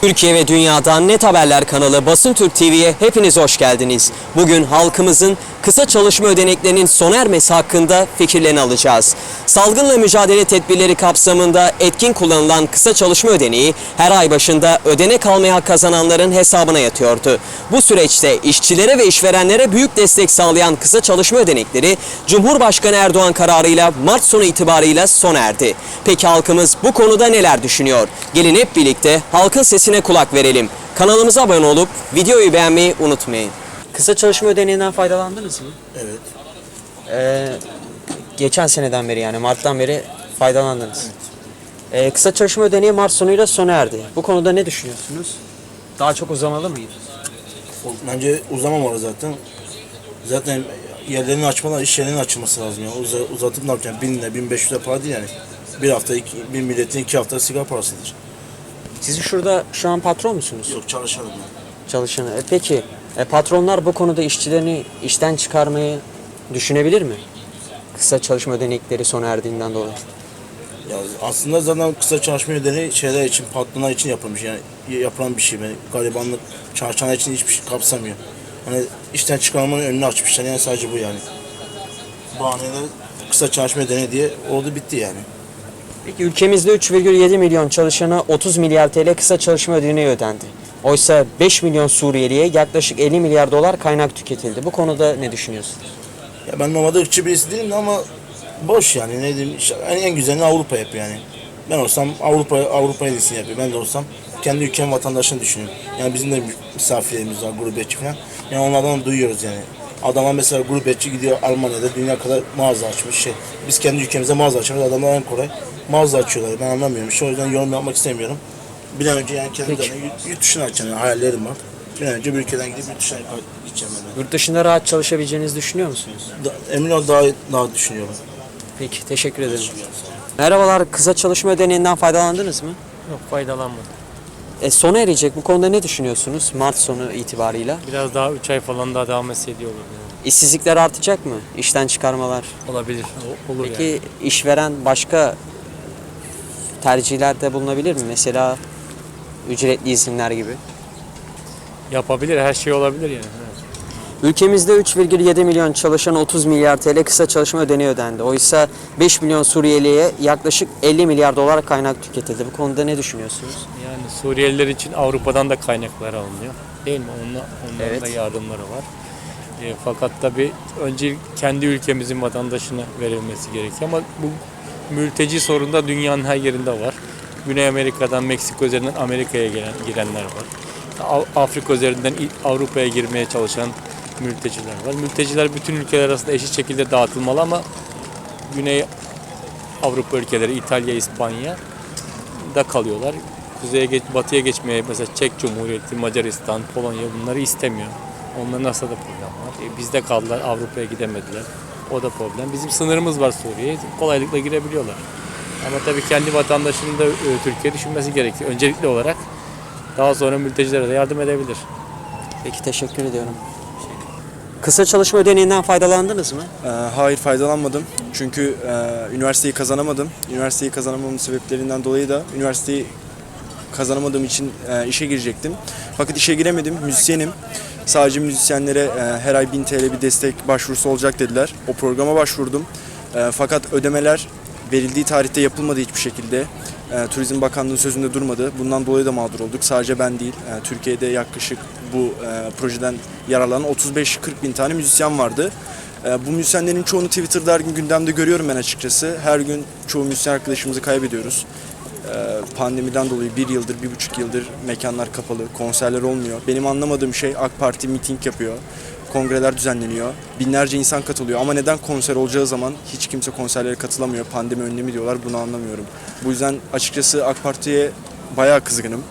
Türkiye ve dünyadan Net Haberler kanalı Basın Türk TV'ye hepiniz hoş geldiniz. Bugün halkımızın kısa çalışma ödeneklerinin sona ermesi hakkında fikirlerini alacağız. Salgınla mücadele tedbirleri kapsamında etkin kullanılan kısa çalışma ödeneği her ay başında ödenek almaya hak kazananların hesabına yatıyordu. Bu süreçte işçilere ve işverenlere büyük destek sağlayan kısa çalışma ödenekleri Cumhurbaşkanı Erdoğan kararıyla Mart sonu itibarıyla sona erdi. Peki halkımız bu konuda neler düşünüyor? Gelin hep birlikte halkın sesine kulak verelim. Kanalımıza abone olup videoyu beğenmeyi unutmayın. Kısa çalışma ödeneğinden faydalandınız mı? Evet. Ee, geçen seneden beri yani Mart'tan beri faydalandınız. Ee, kısa çalışma ödeneği Mart sonuyla sona erdi. Bu konuda ne düşünüyorsunuz? Daha çok uzamalı mıydı? Bence uzamamalı zaten. Zaten yerlerini açmalar, iş yerlerinin açılması lazım. Yani. Uza, uzatıp ne yapacaksın? 1000 ile 1500 lira para değil yani. Bir hafta, iki, bir milletin iki hafta sigara parasıdır. Siz şurada şu an patron musunuz? Yok çalışalım ben. Çalışanı. E, peki e, patronlar bu konuda işçilerini işten çıkarmayı düşünebilir mi? Kısa çalışma ödenekleri sona erdiğinden dolayı. Ya aslında zaten kısa çalışma ödeneği şeyler için, patronlar için yapılmış. Yani yapılan bir şey. Yani garibanlık çalışanlar için hiçbir şey kapsamıyor. Hani işten çıkarmanın önünü açmışlar. Yani sadece bu yani. Bahaneler kısa çalışma ödeneği diye oldu bitti yani. Peki ülkemizde 3,7 milyon çalışana 30 milyar TL kısa çalışma ödeneği ödendi. Oysa 5 milyon Suriyeliye yaklaşık 50 milyar dolar kaynak tüketildi. Bu konuda ne düşünüyorsunuz? Ya ben normalde ırkçı birisi değilim de ama boş yani ne diyeyim işte en, güzelini Avrupa yapıyor yani. Ben olsam Avrupa Avrupa iyisini yapıyor. Ben de olsam kendi ülkem vatandaşını düşünüyorum. Yani bizim de misafirlerimiz var, gurbetçi falan. Yani onlardan duyuyoruz yani. Adamlar mesela gurbetçi gidiyor Almanya'da dünya kadar mağaza açmış şey. Biz kendi ülkemize mağaza açıyoruz. Adamlar en kolay mağaza açıyorlar. Ben anlamıyorum. O yüzden yorum yapmak istemiyorum. Bir an önce yani kendi Peki. yurt, yurt dışına açacağım yani hayallerim var. Bir an önce bir ülkeden gidip yurt dışına gideceğim ben. Yurt dışında rahat çalışabileceğinizi düşünüyor musunuz? Da, emin ol daha, daha düşünüyorum. Peki teşekkür ederim. Merhabalar kısa çalışma ödeneğinden faydalandınız mı? Yok faydalanmadım. E, sona erecek bu konuda ne düşünüyorsunuz Mart sonu itibarıyla? Biraz daha 3 ay falan daha devam etse iyi olur. Yani. İşsizlikler artacak mı? İşten çıkarmalar. Olabilir. O- olur Peki yani. işveren başka tercihlerde bulunabilir mi? Mesela ücretli izinler gibi. Yapabilir. Her şey olabilir yani. Evet. Ülkemizde 3,7 milyon çalışan 30 milyar TL kısa çalışma ödeneği ödendi. Oysa 5 milyon Suriyeliye yaklaşık 50 milyar dolar kaynak tüketildi. Bu konuda ne düşünüyorsunuz? Yani Suriyeliler için Avrupa'dan da kaynaklar alınıyor. Değil mi? Onla, onların Evet. da yardımları var. E, fakat tabii önce kendi ülkemizin vatandaşına verilmesi gerekiyor. Ama bu mülteci sorunu da dünyanın her yerinde var. Güney Amerika'dan, Meksika üzerinden Amerika'ya gelen girenler var. Afrika üzerinden Avrupa'ya girmeye çalışan mülteciler var. Mülteciler bütün ülkeler arasında eşit şekilde dağıtılmalı ama Güney Avrupa ülkeleri, İtalya, İspanya da kalıyorlar. Kuzeye geç, batıya geçmeye mesela Çek Cumhuriyeti, Macaristan, Polonya bunları istemiyor. Onların nasıl da problem var. E, bizde kaldılar, Avrupa'ya gidemediler. O da problem. Bizim sınırımız var Suriye'ye. Kolaylıkla girebiliyorlar. Ama tabii kendi vatandaşının da e, Türkiye düşünmesi gerekiyor. Öncelikli olarak daha sonra mültecilere de yardım edebilir. Peki teşekkür ediyorum. Kısa çalışma ödeneğinden faydalandınız mı? Ee, Hayır faydalanmadım. Çünkü e, üniversiteyi kazanamadım. Üniversiteyi kazanamamın sebeplerinden dolayı da üniversiteyi kazanamadığım için e, işe girecektim. Fakat işe giremedim. Müzisyenim. Sadece müzisyenlere e, her ay 1000 TL bir destek başvurusu olacak dediler. O programa başvurdum. E, fakat ödemeler verildiği tarihte yapılmadı hiçbir şekilde. E, Turizm Bakanlığı sözünde durmadı. Bundan dolayı da mağdur olduk. Sadece ben değil. E, Türkiye'de yaklaşık bu e, projeden yararlanan 35-40 bin tane müzisyen vardı. E, bu müzisyenlerin çoğunu Twitter'da her gün gündemde görüyorum ben açıkçası. Her gün çoğu müzisyen arkadaşımızı kaybediyoruz. E, pandemiden dolayı bir yıldır, bir buçuk yıldır mekanlar kapalı, konserler olmuyor. Benim anlamadığım şey AK Parti miting yapıyor, kongreler düzenleniyor, binlerce insan katılıyor. Ama neden konser olacağı zaman hiç kimse konserlere katılamıyor, pandemi önlemi diyorlar bunu anlamıyorum. Bu yüzden açıkçası AK Parti'ye bayağı kızgınım.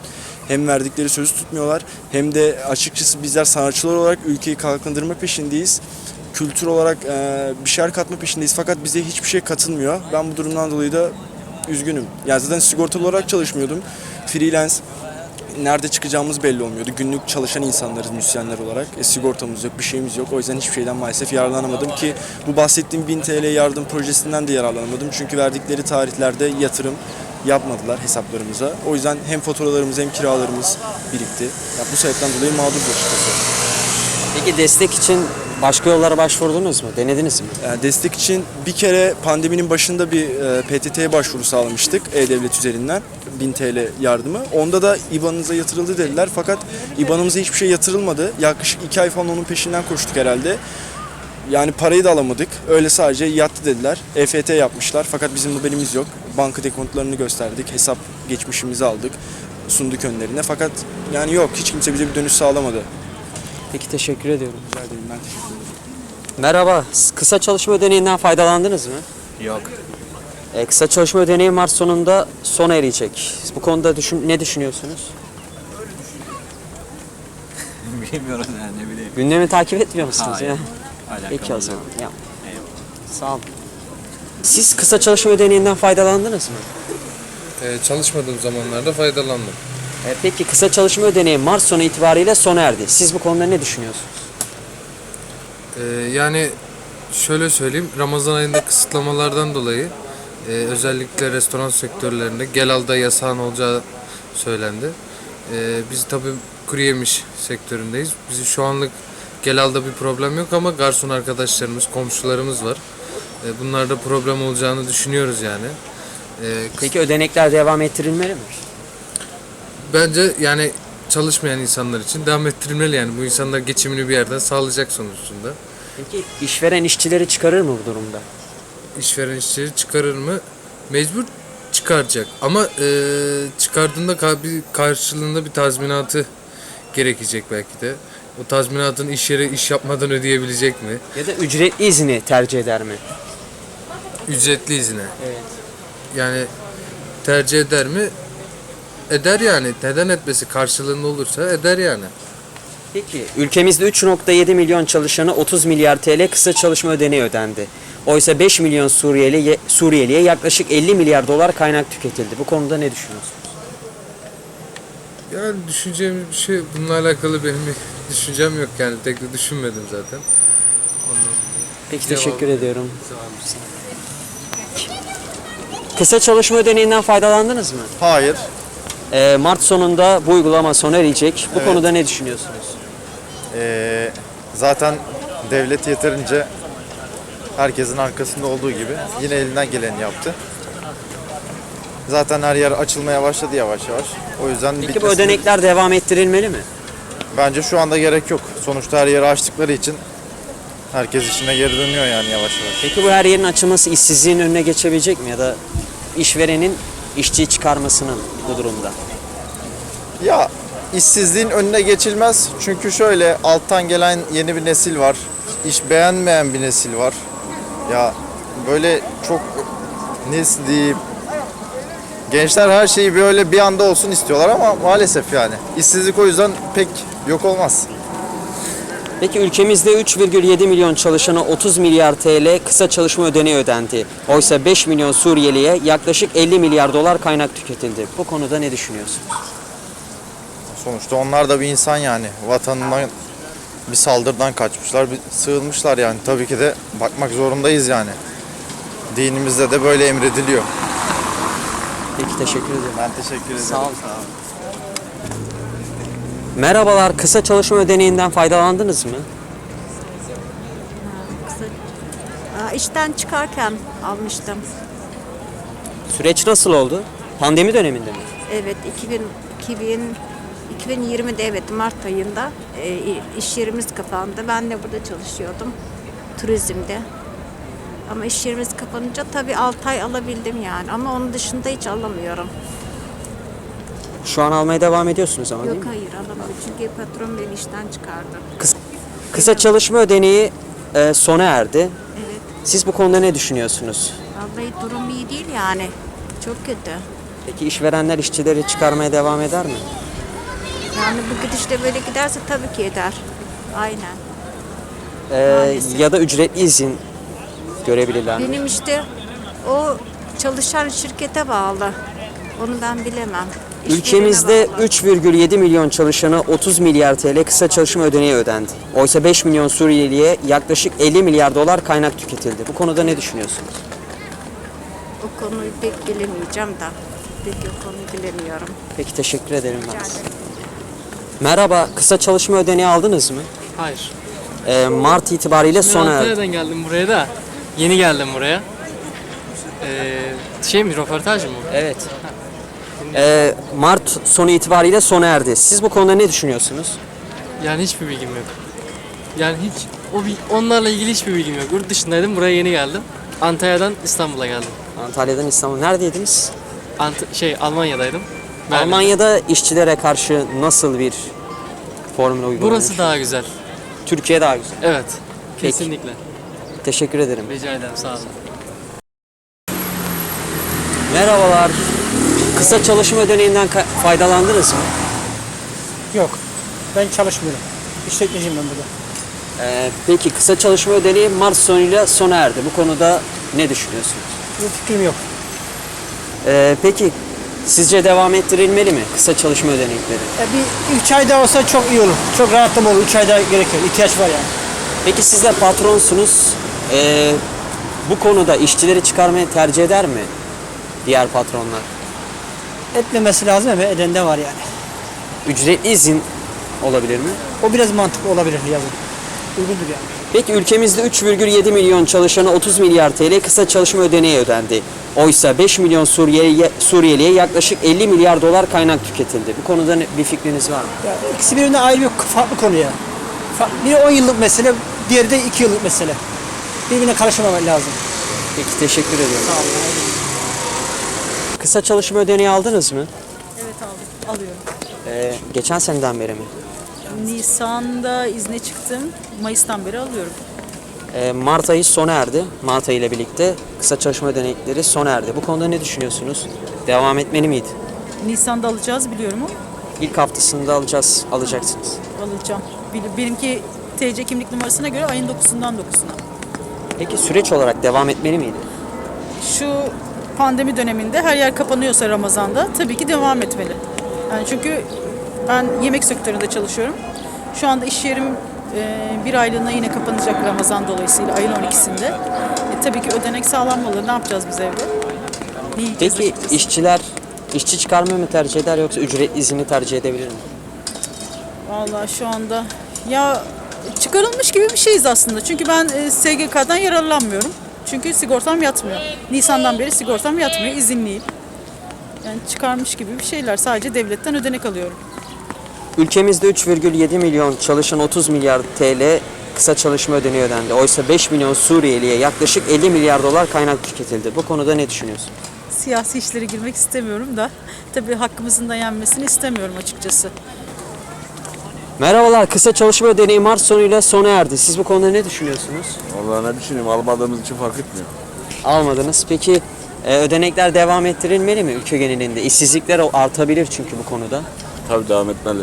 Hem verdikleri sözü tutmuyorlar hem de açıkçası bizler sanatçılar olarak ülkeyi kalkındırma peşindeyiz. Kültür olarak e, bir şeyler katma peşindeyiz fakat bize hiçbir şey katılmıyor. Ben bu durumdan dolayı da üzgünüm. Yani zaten sigortalı olarak çalışmıyordum. Freelance nerede çıkacağımız belli olmuyordu. Günlük çalışan insanlarız müzisyenler olarak. E, sigortamız yok, bir şeyimiz yok. O yüzden hiçbir şeyden maalesef yararlanamadım ki bu bahsettiğim 1000 TL yardım projesinden de yararlanamadım. Çünkü verdikleri tarihlerde yatırım yapmadılar hesaplarımıza. O yüzden hem faturalarımız hem kiralarımız birikti. Ya bu sebepten dolayı mağduruz açıkçası. Peki destek için başka yollara başvurdunuz mu? Denediniz mi? Yani destek için bir kere pandeminin başında bir e, PTT'ye başvuru sağlamıştık E-Devlet üzerinden 1000 TL yardımı. Onda da IBAN'ınıza yatırıldı dediler fakat IBAN'ımıza hiçbir şey yatırılmadı. Yaklaşık 2 ay falan onun peşinden koştuk herhalde. Yani parayı da alamadık. Öyle sadece yattı dediler. EFT yapmışlar fakat bizim haberimiz yok. Banka dekontlarını gösterdik. Hesap geçmişimizi aldık. Sunduk önlerine fakat yani yok hiç kimse bize bir dönüş sağlamadı. Peki teşekkür ediyorum. Rica ederim ben teşekkür ederim. Merhaba. Kısa çalışma ödeneğinden faydalandınız mı? Yok. E, kısa çalışma ödeneği Mart sonunda sona erecek. Bu konuda düşün, ne düşünüyorsunuz? Bilmiyorum yani ne bileyim. Gündemi takip etmiyor musunuz Hayır. ya? Alakalı Peki o zaman. Ya. Eyvallah. Sağ olun. Siz kısa çalışma ödeneğinden faydalandınız mı? Ee, çalışmadığım zamanlarda faydalandım. E, peki kısa çalışma ödeneği Mart sonu itibariyle sona erdi. Siz bu konuda ne düşünüyorsunuz? Ee, yani şöyle söyleyeyim, Ramazan ayında kısıtlamalardan dolayı e, özellikle restoran sektörlerinde gelalda yasağın olacağı söylendi. Ee, biz tabii kuru yemiş sektöründeyiz. Bizim şu anlık gelalda bir problem yok ama garson arkadaşlarımız, komşularımız var. Ee, bunlarda problem olacağını düşünüyoruz yani. Ee, Peki ödenekler devam ettirilmeli mi? Bence yani çalışmayan insanlar için devam ettirilmeli yani. Bu insanlar geçimini bir yerden sağlayacak sonuçta. Peki işveren işçileri çıkarır mı bu durumda? işveren işçileri çıkarır mı? Mecbur çıkaracak. Ama eee çıkardığında ka- bir karşılığında bir tazminatı gerekecek belki de. O tazminatın iş yeri iş yapmadan ödeyebilecek mi? Ya da ücretli izni tercih eder mi? Ücretli izine. Evet. Yani tercih eder mi? Eder yani. Neden etmesi? Karşılığında olursa eder yani. Peki ülkemizde 3.7 milyon çalışana 30 milyar TL kısa çalışma ödeneği ödendi. Oysa 5 milyon Suriyeli Suriyeliye yaklaşık 50 milyar dolar kaynak tüketildi. Bu konuda ne düşünüyorsunuz? Yani düşüneceğim bir şey bununla alakalı benim bir düşüncem yok yani. Tek de düşünmedim zaten. Peki Devam. teşekkür ediyorum. Kısa çalışma ödeneğinden faydalandınız mı? Hayır. Ee, Mart sonunda bu uygulama sona erecek. Bu Evet. konuda ne düşünüyorsunuz? Ee, zaten devlet yeterince herkesin arkasında olduğu gibi yine elinden geleni yaptı. Zaten her yer açılmaya başladı yavaş yavaş. O yüzden Peki bu bitmesini- ödenekler devam ettirilmeli mi? bence şu anda gerek yok. Sonuçta her yeri açtıkları için herkes işine geri dönüyor yani yavaş yavaş. Peki bu her yerin açılması işsizliğin önüne geçebilecek mi? Ya da işverenin işçiyi çıkarmasının bu durumda? Ya işsizliğin önüne geçilmez. Çünkü şöyle alttan gelen yeni bir nesil var. İş beğenmeyen bir nesil var. Ya böyle çok nasıl diyeyim Gençler her şeyi böyle bir anda olsun istiyorlar ama maalesef yani. İşsizlik o yüzden pek yok olmaz. Peki ülkemizde 3,7 milyon çalışana 30 milyar TL kısa çalışma ödeneği ödendi. Oysa 5 milyon Suriyeliye yaklaşık 50 milyar dolar kaynak tüketildi. Bu konuda ne düşünüyorsunuz? Sonuçta onlar da bir insan yani. Vatanından bir saldırıdan kaçmışlar, bir sığınmışlar yani. Tabii ki de bakmak zorundayız yani. Dinimizde de böyle emrediliyor. Peki teşekkür ederim. Ben teşekkür ederim. Sağ olun. Merhabalar, kısa çalışma ödeneğinden faydalandınız mı? Aa, İşten çıkarken almıştım. Süreç nasıl oldu? Pandemi döneminde mi? Evet 2000, 2000 2020'de evet Mart ayında e, iş yerimiz kapandı. Ben de burada çalışıyordum. Turizmde. Ama iş yerimiz kapanınca tabii 6 ay alabildim yani. Ama onun dışında hiç alamıyorum. Şu an almaya devam ediyorsunuz ama değil Yok mi? hayır alamıyorum. Çünkü patron beni işten çıkardı. Kısa çalışma ödeneği e, sona erdi. Evet. Siz bu konuda ne düşünüyorsunuz? Vallahi durum iyi değil yani. Çok kötü. Peki işverenler işçileri çıkarmaya devam eder mi? Yani bu gidişle böyle giderse tabii ki eder. Aynen. Maalesef. ya da ücretli izin görebilirler mi? Benim işte o çalışan şirkete bağlı. Onu ben bilemem. Ülkemizde bağlı. 3,7 milyon çalışana 30 milyar TL kısa çalışma ödeneği ödendi. Oysa 5 milyon Suriyeliye yaklaşık 50 milyar dolar kaynak tüketildi. Bu konuda ne düşünüyorsunuz? o konuyu pek bilemeyeceğim da. Peki o konuyu bilemiyorum. Peki teşekkür ederim ben. Merhaba, kısa çalışma ödeneği aldınız mı? Hayır. Ee, Mart itibariyle Ben sona erdi. Antalya'dan geldim buraya da. Yeni geldim buraya. Ee, şey mi röportaj mı? Evet. Ee, Mart sonu itibariyle sona erdi. Siz bu konuda ne düşünüyorsunuz? Yani hiçbir bilgim yok. Yani hiç o bil- onlarla ilgili hiçbir bilgim yok. Yurt dışındaydım buraya yeni geldim. Antalya'dan İstanbul'a geldim. Antalya'dan İstanbul. Neredeydiniz? Ant- şey Almanya'daydım. Berlin'de. Almanya'da işçilere karşı nasıl bir formül uygulanıyor? Burası daha güzel. Türkiye daha güzel. Evet. Peki. Kesinlikle. Teşekkür ederim. Rica ederim sağ olun. Merhabalar. Kısa çalışma ödeneğinden faydalandınız mı? Yok. Ben çalışmıyorum. İşletmeciyim ben burada. Ee, peki kısa çalışma ödeneği Mart sonuyla sona erdi. Bu konuda ne düşünüyorsunuz? Bir fikrim yok. Ee, peki sizce devam ettirilmeli mi kısa çalışma ödenekleri? Ya bir üç ay daha olsa çok iyi olur. Çok rahatlama olur. Üç ay daha gerekiyor. İhtiyaç var yani. Peki siz de patronsunuz. Ee, bu konuda işçileri çıkarmayı tercih eder mi diğer patronlar? Etmemesi lazım ama eden de var yani. Ücretli izin olabilir mi? O biraz mantıklı olabilir yazın. Uygundur yani. Peki ülkemizde 3,7 milyon çalışana 30 milyar TL kısa çalışma ödeneği ödendi. Oysa 5 milyon Suriyeli, Suriyeliye yaklaşık 50 milyar dolar kaynak tüketildi. Bu konuda ne- bir fikriniz var mı? Ya ikisi birbirinden ayrı bir farklı konu ya. Biri 10 yıllık mesele, diğeri de 2 yıllık mesele. Birbirine karışmamak lazım. Peki teşekkür ediyorum. Kısa çalışma ödeneği aldınız mı? Evet aldım. Alıyorum. Ee, geçen seneden beri mi? Nisan'da izne çıktım. Mayıs'tan beri alıyorum. Ee, Mart ayı sona erdi. Mart ayı ile birlikte kısa çalışma ödenekleri sona erdi. Bu konuda ne düşünüyorsunuz? Devam etmeli miydi? Nisan'da alacağız biliyorum ama İlk haftasında alacağız, alacaksınız. alacağım. Benimki TC kimlik numarasına göre ayın 9'undan 9'una. Peki süreç olarak devam etmeli miydi? Şu pandemi döneminde her yer kapanıyorsa Ramazan'da tabii ki devam etmeli. Yani çünkü ben yemek sektöründe çalışıyorum. Şu anda iş yerim e, bir aylığına yine kapanacak Ramazan dolayısıyla ayın 12'sinde. E, tabii ki ödenek sağlanmalı. Ne yapacağız biz evde? Ne yiyeceğiz, Peki içeceğiz? işçiler işçi çıkarmayı mı tercih eder yoksa ücretli izini tercih edebilir mi? Vallahi şu anda ya çıkarılmış gibi bir şeyiz aslında. Çünkü ben e, SGK'dan yararlanmıyorum. Çünkü sigortam yatmıyor. Nisan'dan beri sigortam yatmıyor. izinliyim. Yani çıkarmış gibi bir şeyler. Sadece devletten ödenek alıyorum. Ülkemizde 3,7 milyon çalışan 30 milyar TL kısa çalışma ödeneği ödendi. Oysa 5 milyon Suriyeliye yaklaşık 50 milyar dolar kaynak tüketildi. Bu konuda ne düşünüyorsun? Siyasi işlere girmek istemiyorum da tabii hakkımızın da yenmesini istemiyorum açıkçası. Merhabalar, kısa çalışma ödeneği Mart sonuyla sona erdi. Siz bu konuda ne düşünüyorsunuz? Vallahi ne düşüneyim almadığımız için fark etmiyor. Almadınız. Peki e, ödenekler devam ettirilmeli mi ülke genelinde? İşsizlikler artabilir çünkü bu konuda. Tabii devam etmeli.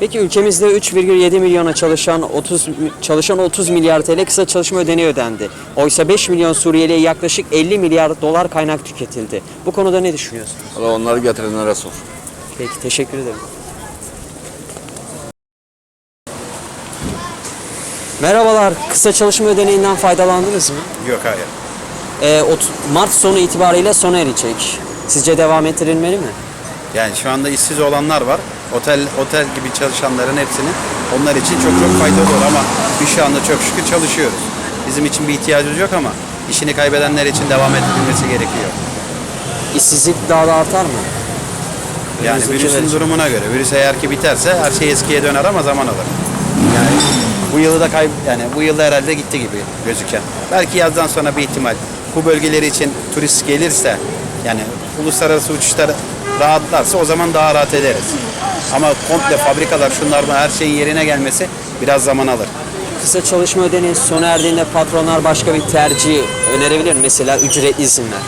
Peki ülkemizde 3,7 milyona çalışan 30 çalışan 30 milyar TL kısa çalışma ödeneği ödendi. Oysa 5 milyon Suriyeliye yaklaşık 50 milyar dolar kaynak tüketildi. Bu konuda ne düşünüyorsunuz? Valla onları getirenlere sor. Peki teşekkür ederim. Merhabalar, kısa çalışma ödeneğinden faydalandınız mı? Yok hayır. Ee, Mart sonu itibariyle sona erecek. Sizce devam ettirilmeli mi? Yani şu anda işsiz olanlar var. Otel otel gibi çalışanların hepsinin onlar için çok çok faydalı olur ama biz şu anda çok şükür çalışıyoruz. Bizim için bir ihtiyacımız yok ama işini kaybedenler için devam ettirilmesi gerekiyor. İşsizlik daha da artar mı? Yani virüsün durumuna göre. Virüs eğer ki biterse her şey eskiye döner ama zaman alır. Bu yılı da kay yani bu yılda herhalde gitti gibi gözüken. Belki yazdan sonra bir ihtimal. Bu bölgeleri için turist gelirse yani uluslararası uçuşlar rahatlarsa o zaman daha rahat ederiz. Ama komple fabrikalar şunlar bunlar, her şeyin yerine gelmesi biraz zaman alır. Kısa çalışma ödeneği sona erdiğinde patronlar başka bir tercih önerebilir mi? Mesela ücretli izinler.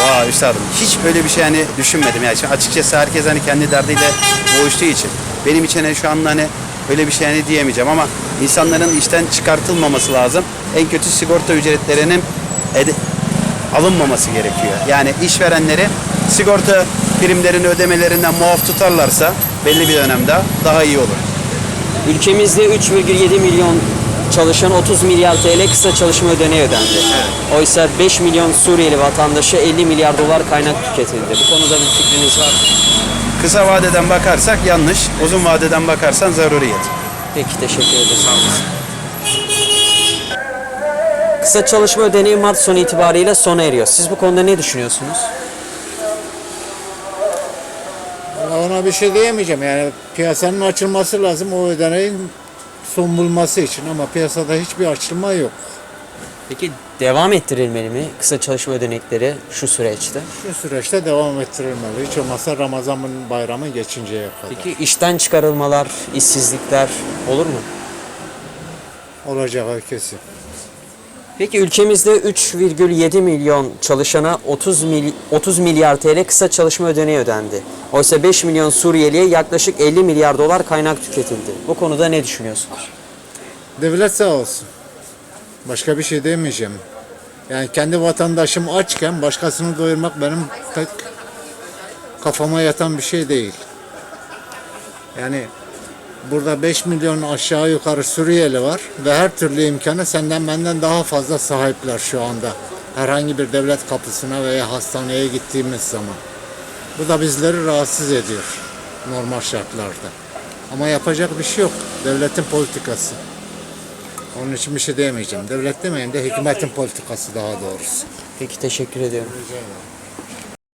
Vay üstadım hiç öyle bir şey hani düşünmedim yani Şimdi açıkçası herkes hani kendi derdiyle boğuştuğu için benim için hani şu anda hani öyle bir şey hani diyemeyeceğim ama insanların işten çıkartılmaması lazım. En kötü sigorta ücretlerinin alınmaması gerekiyor. Yani işverenleri sigorta primlerini ödemelerinden muaf tutarlarsa belli bir dönemde daha iyi olur. Ülkemizde 3,7 milyon çalışan 30 milyar TL kısa çalışma ödeneği ödendi. Oysa 5 milyon Suriyeli vatandaşa 50 milyar dolar kaynak tüketildi. Bu konuda bir fikriniz var mı? Kısa vadeden bakarsak yanlış, uzun vadeden bakarsan zaruriyet. Peki teşekkür ederim. Kısa çalışma ödeneği Mart sonu itibariyle sona eriyor. Siz bu konuda ne düşünüyorsunuz? Ona bir şey diyemeyeceğim yani piyasanın açılması lazım o ödeneğin son bulması için ama piyasada hiçbir açılma yok. Peki devam ettirilmeli mi kısa çalışma ödenekleri şu süreçte? Şu süreçte devam ettirilmeli. Hiç olmazsa Ramazan bayramı geçinceye kadar. Peki işten çıkarılmalar, işsizlikler olur mu? Olacak kesin. Peki ülkemizde 3,7 milyon çalışana 30, mil, 30 milyar TL kısa çalışma ödeneği ödendi. Oysa 5 milyon Suriyeliye yaklaşık 50 milyar dolar kaynak tüketildi. Bu konuda ne düşünüyorsunuz? Devlet sağ olsun. Başka bir şey demeyeceğim. Yani kendi vatandaşım açken başkasını doyurmak benim pek kafama yatan bir şey değil. Yani burada 5 milyon aşağı yukarı Suriyeli var ve her türlü imkanı senden benden daha fazla sahipler şu anda. Herhangi bir devlet kapısına veya hastaneye gittiğimiz zaman. Bu da bizleri rahatsız ediyor normal şartlarda. Ama yapacak bir şey yok. Devletin politikası. Onun için bir şey diyemeyeceğim. Devlet demeyeyim de hükümetin politikası daha doğrusu. Peki teşekkür ediyorum. Rica ederim.